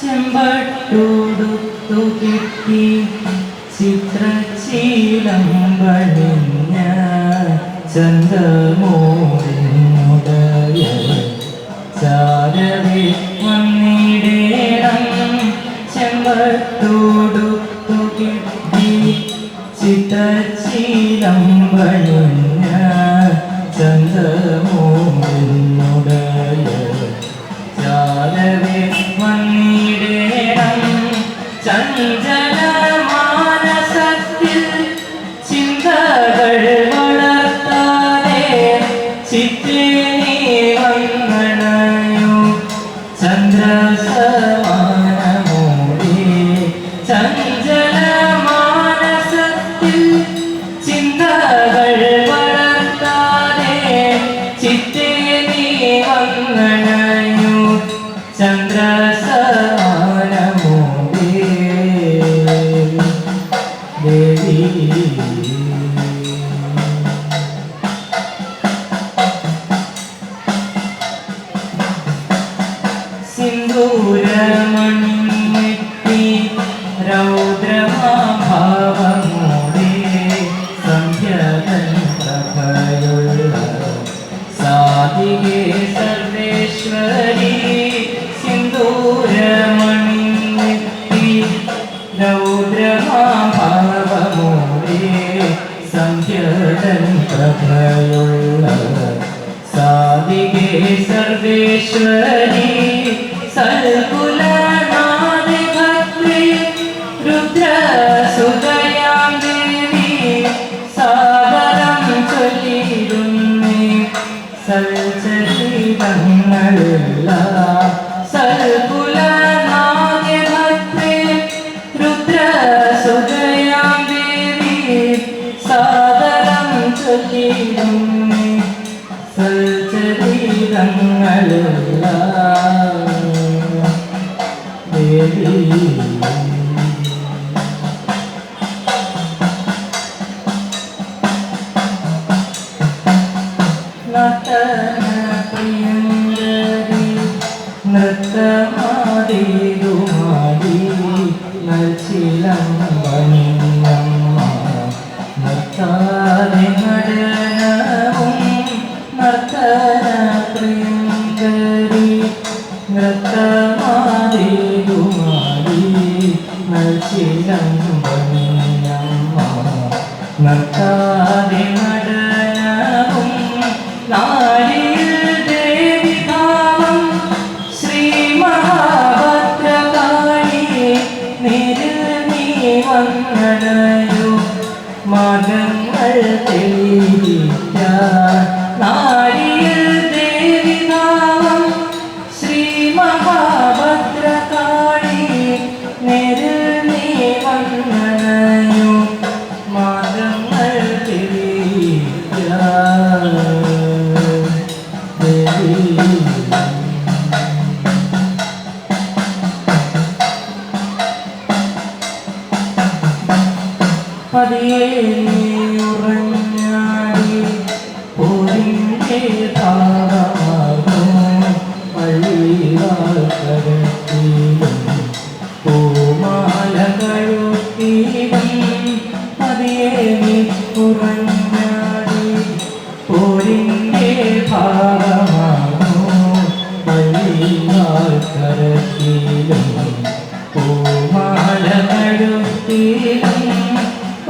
ചെമ്പട്ടൂടുത്തു കിട്ടി. ചിത്രശീലം വഴിഞ്ഞ ചന്ദ്രമോടിനുടയ ചാരവേ വന്നിടേണം ചെമ്പട്ടൂടുത്തു കിട്ടി. ചിത്രശീലം Yes, sir. സന്ധ്യതൻ പ്രഭയുള്ള സാധികേ Sarveshwari ചൊല്ലിടുന്നേ. സൽചരിതങ്ങളല്ല സൽകുലനാദി ചൊല്ലിടുന്നേ സൽചരിതങ്ങളല്ല ദേവി നൽച്ചിലമ്പണിയമ്മ നർത്താതെ നടനവും നാരിൽ ദേവിഭാവം ശ്രീ മഹാഭദ്രകാളി നേരിൽ നീ വന്നടയോ മകങ്ങൾ തെളിയിക്കാൻ പതിയെ പോരിന്റെ ഭാഗമാകും പള്ളിവാൾ കരത്തിലും പൂമാലകളുത്തിലും പട്ടു